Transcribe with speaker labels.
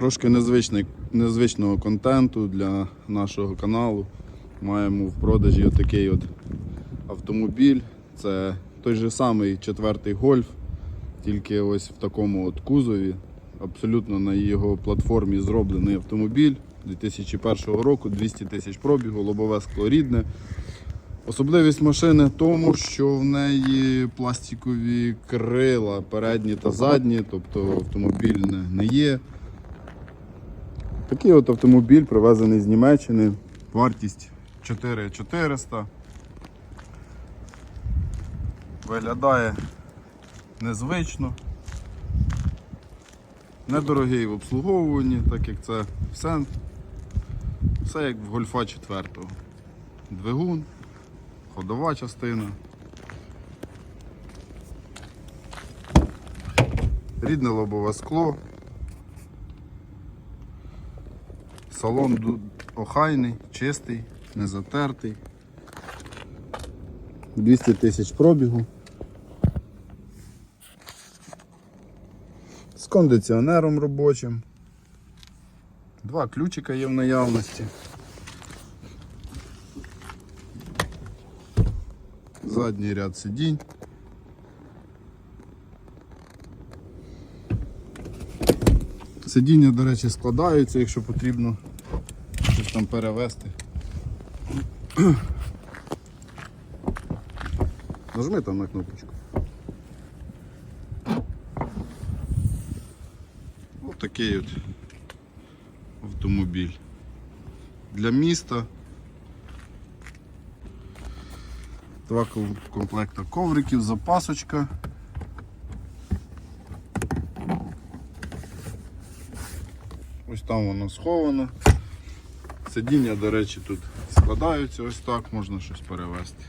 Speaker 1: Трошки незвичний, незвичного контенту для нашого каналу. Маємо в продажі отакий от автомобіль. Це той же самий четвертий гольф, тільки ось в такому от кузові. Абсолютно на його платформі зроблений автомобіль 2001 року, 200 тисяч пробігу, лобове скло рідне. Особливість машини в тому, що в неї пластикові крила передні та задні, тобто автомобіль не, є. Такий от автомобіль привезений з Німеччини. Вартість 4400. Виглядає незвично. Недорогий в обслуговуванні, так як це все, все як в гольфа 4. Двигун, ходова частина. Рідне лобове скло. Салон охайний, чистий, не затертий. 200 тисяч пробігу. З кондиціонером робочим. Два ключика є в наявності. Задній ряд сидінь. Сидіння, до речі, складаються, якщо потрібно там перевести. Нажми там на кнопочку. Ось такий от автомобіль. Для міста. Два комплекта ковриків, запасочка. Ось там воно сховано. Сидіння, до речі, тут складаються ось так, можна щось перевезти.